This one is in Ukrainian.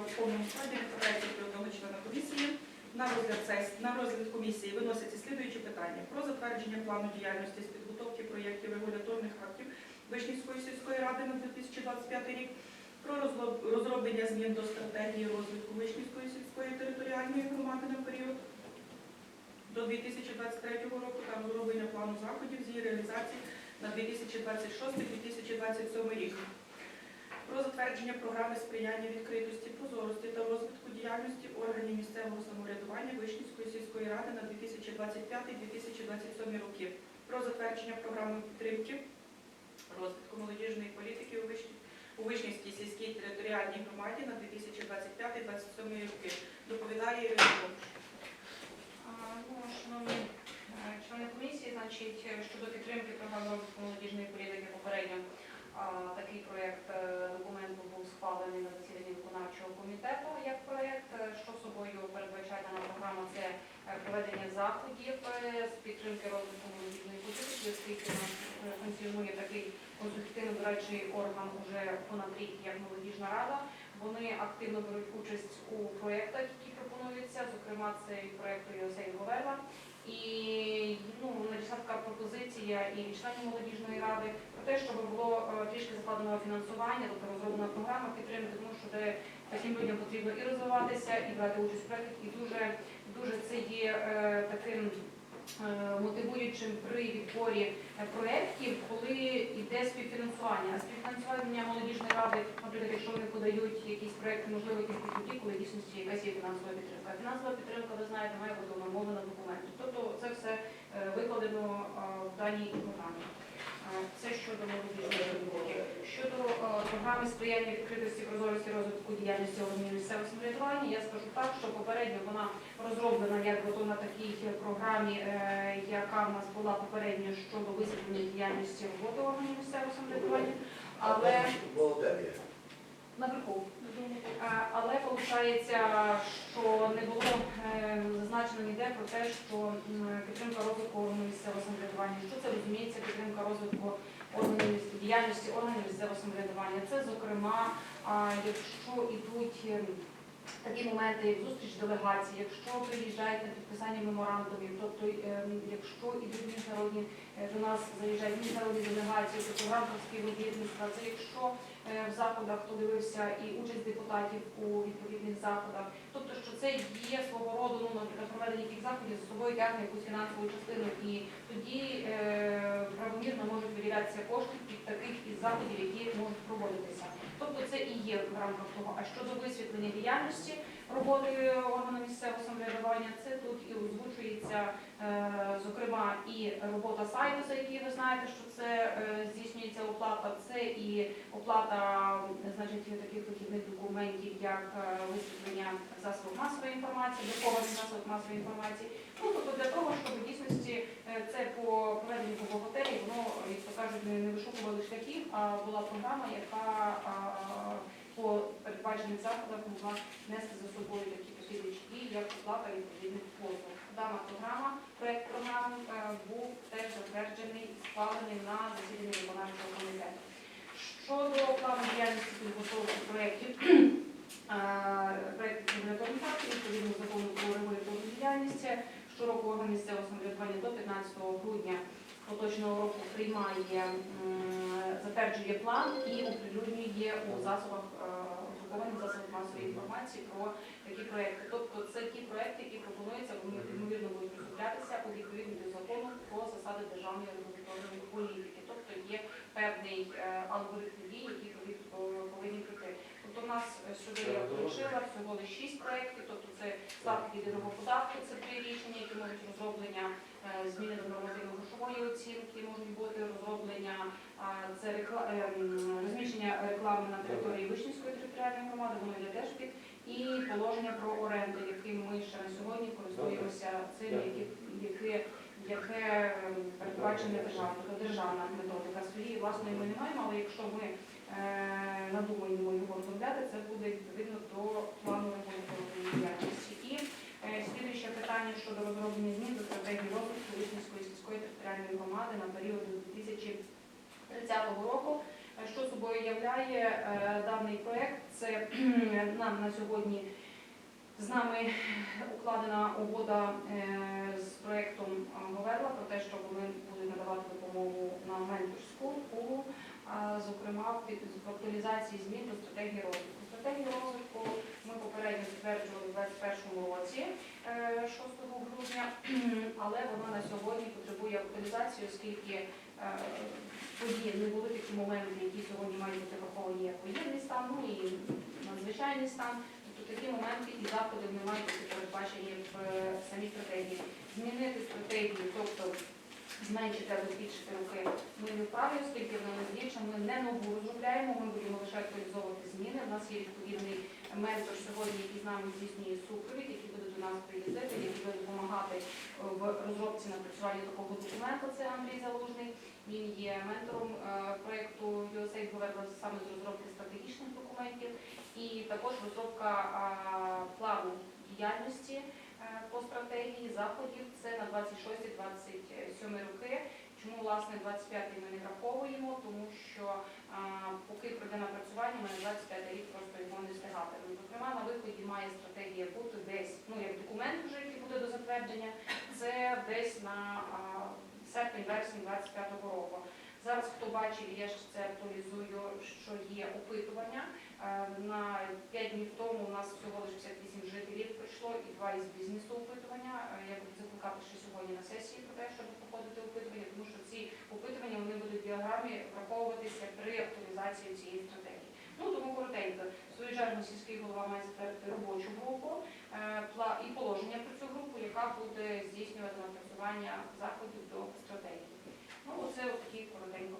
в повному складі відправляється до одного члена комісії. На розгляд сесії, на розгляд комісії виносяться слідуючі питання про затвердження плану діяльності з підготовки проєктів регуляторних актів Вишнівської сільської ради на 2025 рік, про розроблення змін до стратегії розвитку Вишнівської сільської територіальної громади на період до 2023 року та розроблення плану заходів з її реалізації на 2026-2027 рік. Про затвердження програми сприяння відкритості, прозорості та розвитку діяльності органів місцевого самоврядування Вишнівської сільської ради на 2025-2027 роки. Про затвердження програми підтримки розвитку молодіжної політики у Вишні- у Вишнівській сільській територіальній громаді на 2025-2027 роки. Доповідає Ну, шановні е, члени комісії, значить, е, щодо підтримки програми молодіжної політики попередньо такий проєкт е, документу був схвалений на засіданні виконавчого комітету як проєкт. Е, Що собою передбачає дана програма? Це е, проведення заходів з підтримки розвитку молодіжної політики, оскільки нас функціонує такий консультативно-дорадчий орган уже понад рік, як молодіжна рада. Вони активно беруть участь у проєктах, які пропонуються, зокрема це і проєкту Йосей Говерла. І ну, надійшла така пропозиція і від членів молодіжної ради про те, щоб було е, трішки закладеного фінансування, тобто розроблена програма підтримати, тому що де таким людям потрібно і розвиватися, і брати участь в проєктах, і дуже, дуже це є е, таким мотивуючим при відборі е, проєктів, коли йде співфінансування. А співфінансування молодіжної ради, наприклад, якщо вони подають якісь проєкти, можливо, тільки тоді, коли в дійсності якась є фінансова підтримка. Фінансова підтримка, ви знаєте, має бути умовлена документом. Тобто це все е, викладено е, в даній програмі. Е, Це щодо молодіжної політики. Щодо е, програми сприяння відкритості, прозорості розвитку діяльності органів місцевого самоврядування, я скажу так, що попередньо вона розроблена як то на такій програмі, е, яка в нас була попередньо щодо висвітлення діяльності роботи органів місцевого самоврядування, але. Наверху. Але виходить, що не було е, зазначено ніде про те, що підтримка розвитку органів місцевого самоврядування. Що це розуміється підтримка розвитку органів діяльності органів місцевого самоврядування? Це, зокрема, якщо йдуть е, такі моменти, як зустріч делегацій, якщо приїжджають на підписання меморандумів, тобто е, якщо йдуть міжнародні е, до нас заїжджають міжнародні делегації, тобто в рамках співробітництва, це якщо е, в заходах, хто дивився, і участь депутатів у відповідних заходах. Тобто, що це є свого роду, ну, наприклад, проведення яких заходів за собою тягне якусь фінансову частину, і тоді можуть кошти під таких із заходів, які можуть проводитися. Тобто це і є в рамках того. А щодо висвітлення діяльності роботи органу місцевого самоврядування, це тут і озвучується, е, зокрема, і робота сайту, за який ви знаєте, що це е, здійснюється оплата, це і оплата значить, таких вихідних документів, як е, висвітлення засобів масової інформації, друкованих засобів масової інформації. Ну, тобто для того, щоб в дійсності е, це по проведенню по бухгалтерії, воно, як то кажуть, не не вишукували шляхів, а була програма, яка по передбачених заходах могла нести за собою такі послідуючі дії, як оплата відповідних послуг. Дана програма, проект програми е, був теж затверджений і схвалений на засіданні виконавчого комітету. Щодо плану діяльності підготовки проєктів, е, проєктів регуляторних актів, відповідно закону про регуляторну діяльність, щороку орган місцевого самоврядування до 15 грудня поточного року приймає, м, затверджує план і оприлюднює у засобах е, друкованих засобах масової інформації про такі проекти. Тобто це ті проекти, які пропонуються, вони ймовірно будуть розроблятися у відповідність до закону про засади державної регуляторної політики. Тобто є певний е, алгоритм дій, які повинні пройти. Тобто у нас е, сюди я включила всього лише шість проєктів, тобто це ставки єдиного податку, це три рішення, які можуть розроблення е, зміни до нормативно-грошової оцінки, можуть бути розроблення це ем, розміщення реклами на території Вишнівської територіальної громади, воно йде теж під і положення про оренду, яким ми ще на сьогодні користуємося цим, які, яке, яке ем, передбачене державна, тобто державна методика. Своєї власної ми не маємо, але якщо ми е, надумаємо його розробляти, це буде відповідно до плану діяльності. І е, слідуюче питання щодо розроблення змін до стратегії розвитку Вишнівської сільської територіальної громади на період 2000 що е, даний проект? Це нам на сьогодні з нами укладена угода е, з проектом е, Говерла про те, що вони будуть надавати допомогу на менторську а, зокрема в актуалізації змін до стратегії розвитку. Стратегію розвитку ми попередньо затверджували у 2021 році, е, 6 грудня, але вона на сьогодні потребує актуалізації, оскільки е, події не були такі моменти, які сьогодні мають бути враховані як воєнний стан, ну і надзвичайний стан. Тобто такі моменти і заходи не мають бути передбачені в е, самій стратегії. Змінити стратегію, тобто зменшити або збільшити руки, ми не вправі, оскільки вона не діюча, ми не нову розробляємо, ми будемо лише актуалізовувати зміни. У нас є відповідний ментор сьогодні, який з нами здійснює супровід, який буде до нас приїздити, який буде допомагати е, в розробці напрацюванні такого документу. Це Андрій Залужний. Він є ментором е, проєкту USAID Governance саме з розробки стратегічних документів і також розробка плану діяльності е, по стратегії заходів. Це на 26-27 роки. Чому власне 25-й ми не враховуємо? Тому що поки пройде напрацювання, ми на 25 рік просто його не встигатимемо. Зокрема, на виході має стратегія бути десь, ну як документ вже, який буде до затвердження, десь на серпень-вересень 25-го року. Зараз, хто бачив, я ще це актуалізую, що є опитування. Е, На 5 днів тому у нас всього лише 58 жителів прийшло і два із бізнесу опитування. Е, Я буду закликати ще сьогодні на сесії про те, щоб проходити опитування, тому що ці опитування вони будуть в діаграмі враховуватися при актуалізації цієї стратегії. Ну тому коротенько, свою чергу сільський голова має затвердити робочу групу е, і положення про цю групу, яка буде здійснювати напрацювання заходів до стратегії. Ну, оце такі коротенько